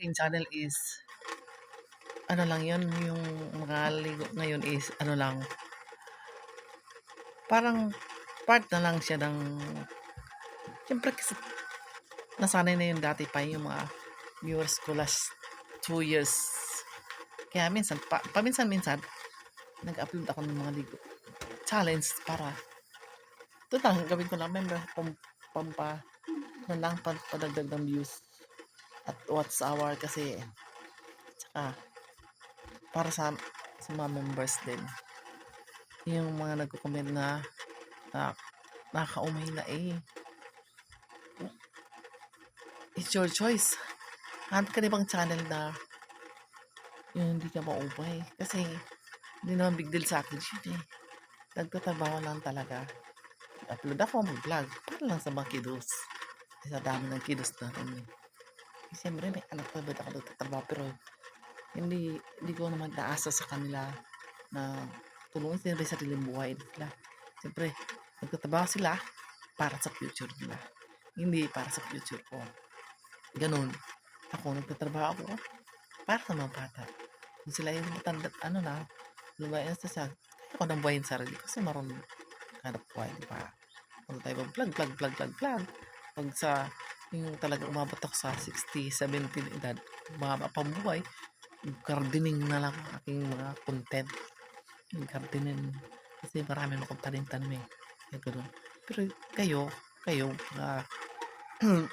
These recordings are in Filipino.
aking channel is ano lang yun, yung mga ligo ngayon is ano lang, parang part na lang siya ng siyempre kasi nasanay na yun dati pa yung mga viewers ko last two years. Kaya minsan, pa, paminsan-minsan, nag-upload ako ng mga ligo challenge para ito lang, gawin ko lang, member, pam, pampa, ano lang, pam, padagdag ng views at watch hour kasi tsaka para sa, sa mga members din. Yung mga nagko-comment na na nakakaumay na eh it's your choice. Hanap ka bang channel na yung hindi ka maumay kasi hindi naman big deal sa akin yun eh. Nagtatrabaho lang talaga. Upload ako mag-vlog. Para lang sa mga kiddos. Sa dami ng kiddos natin eh, siyempre may anak pa ba't ako nagtatrabaho pero hindi hindi ko naman naasa sa kanila na tulungan sila sa sariling buhay nila. Siyempre, nagtatrabaho sila para sa future nila. Hindi para sa future ko. Ganun. Ako, nagtatrabaho ako para sa mga bata. Kung sila yung matanda, ano na, lumayan sa sa, ako nang buhayin sarili kasi marunong hanap buhay, di ba? Kung tayo mag-vlog, vlog, vlog, vlog, vlog. Pag sa, yung talaga umabot ako sa 60, 70 edad, mga pambuhay, gardening na lang ang aking mga content. Yung gardening. Kasi marami akong tanim-tanim eh. Kaya. Pero kayo, kayo, uh,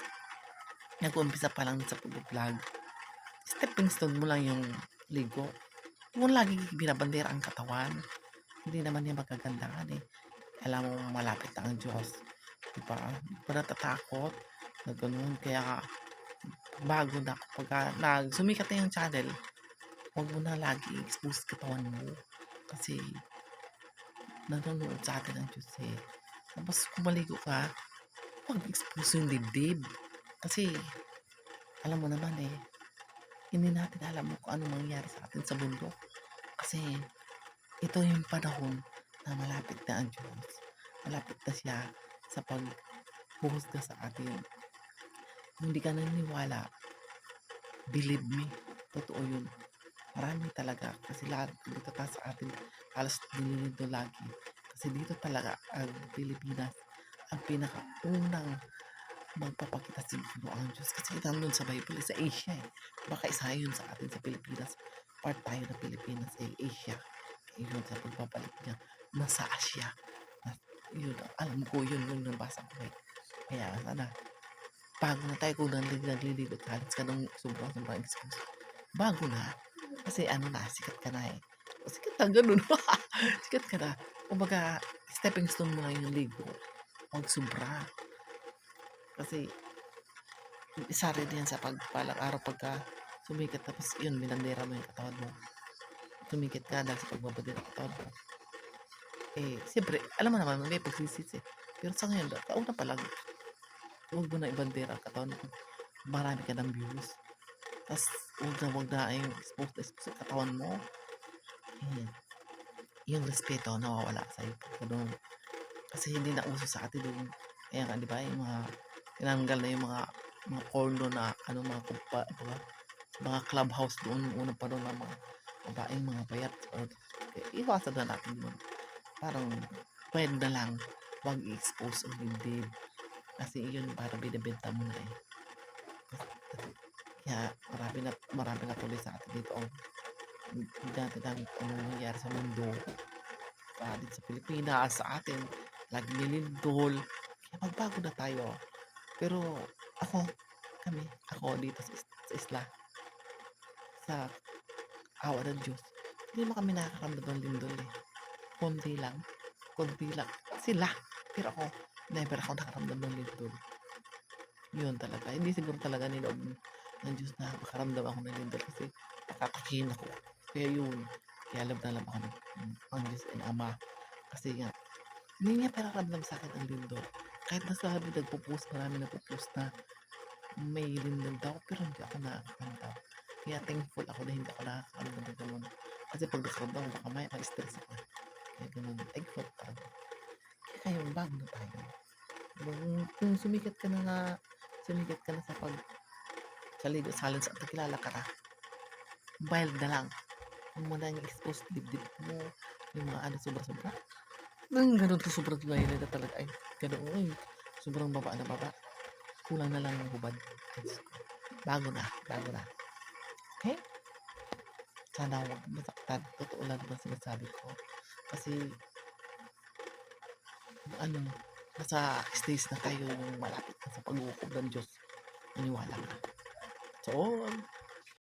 nag-uumpisa pa lang sa pag-vlog. Stepping stone mo lang yung ligo. Huwag lagi binabandera ang katawan. Hindi naman niya magkagandahan eh. Alam mo, malapit na ang Diyos. Diba? Hindi natatakot na ganun. Kaya bago na kapag uh, nag sumikat na yung channel, huwag mo na lagi expose katawan mo. Kasi, nanonood sa atin ang Diyos eh. Tapos, kung maligo ka, huwag expose yung dibdib. Kasi, alam mo naman eh, hindi natin alam mo kung ano mangyayari sa atin sa mundo. Kasi, ito yung panahon na malapit na ang Diyos. Malapit na siya sa paghuhusga sa atin. Kung hindi ka naniniwala, believe me, totoo yun. Marami talaga kasi lahat dito ta sa atin halos nililito lagi. Kasi dito talaga ang Pilipinas ang pinakaunang magpapakita siguro ang Diyos. Kasi nandun sa Bible sa Asia eh. Baka isa yun sa atin sa Pilipinas. Part tayo ng Pilipinas eh Asia. Yun sa pagpapalik niya nasa Asia. Yun alam ko yun yung nabasa ko eh. Kaya sana bago na tayo kung naglilibot halos ka nung sobrang sobrang expose bago na kasi ano na, sikat ka na eh. O, sikat na, ganun. sikat ka na. Kumbaga, stepping stone mo lang yung ligo. Huwag sobra. Kasi, isa rin yan sa pagpalang araw pagka sumikat tapos yun, minandera mo yung katawan mo. Sumikat ka dahil sa pagbabadira ng katawan mo. Eh, siyempre, alam mo naman, may pagsisis eh. Pero sa ngayon, kauna pa lang, huwag mo na ibandera katawan mo. Marami ka ng views. Tapos, huwag na huwag na yung expose na expose sa katawan mo. Hmm. Yung respeto, nawawala sa iyo. Ganun. Kasi hindi na uso sa atin yung, ayan, di ba, yung mga, tinanggal na yung mga, mga porno na, ano, mga, kumpa, mga, mga clubhouse doon, una pa doon ng mga, babaeng mga payat. Or, iwasan na natin yun. Parang, pwede na lang, huwag i-expose ang dibdib. Kasi yun, para binibenta mo na eh. Kaya marami na marami na tuloy sa atin dito ang alam kung ano nangyayari sa mundo. Uh, dito sa Pilipinas, sa atin, lagi nilindol. Kaya magbago na tayo. Pero ako, kami, ako dito sa, sa isla, sa awa ng Diyos, hindi mo kami nakakaramdam ng lindol eh. Konti lang. Konti lang. Sila. Pero ako, never ako nakaramdam ng lindol. Yun talaga. Hindi siguro talaga niloob ng Diyos na makaramdam ako ng lindol kasi nakakakin ako. Kaya yun, kaya alam na alam ako ng, ng Diyos and Ama. Kasi nga, hindi niya pinaramdam sa akin ang lindol. Kahit na sa sabi nagpo-post, marami nagpo-post na may lindol daw, pero hindi ako nakakaramdam. Kaya thankful ako na hindi ako nakakaramdam ng ganun. Kasi pag nakaramdam baka may ma-stress ako. Kaya ganun, thankful ako. Kayo, bago na tayo. Kung, kung sumikat ka na nga, sumikat ka na sa pag sa ligo silence at kilala ka na. Wild na lang. Yung mga nang expose dibdib mo, yung mga ano sobra-sobra. Nang ganun ka sobrang tulay na talaga ay ganun ay sobrang baba na baba. Kulang na lang yung hubad. Ko. Bago na, bago na. Okay? Sana huwag masaktan. Totoo lang naman sinasabi ko. Kasi ano, nasa stage na kayo yung malapit na sa pag-uukob ng Diyos. Maniwala ka. So,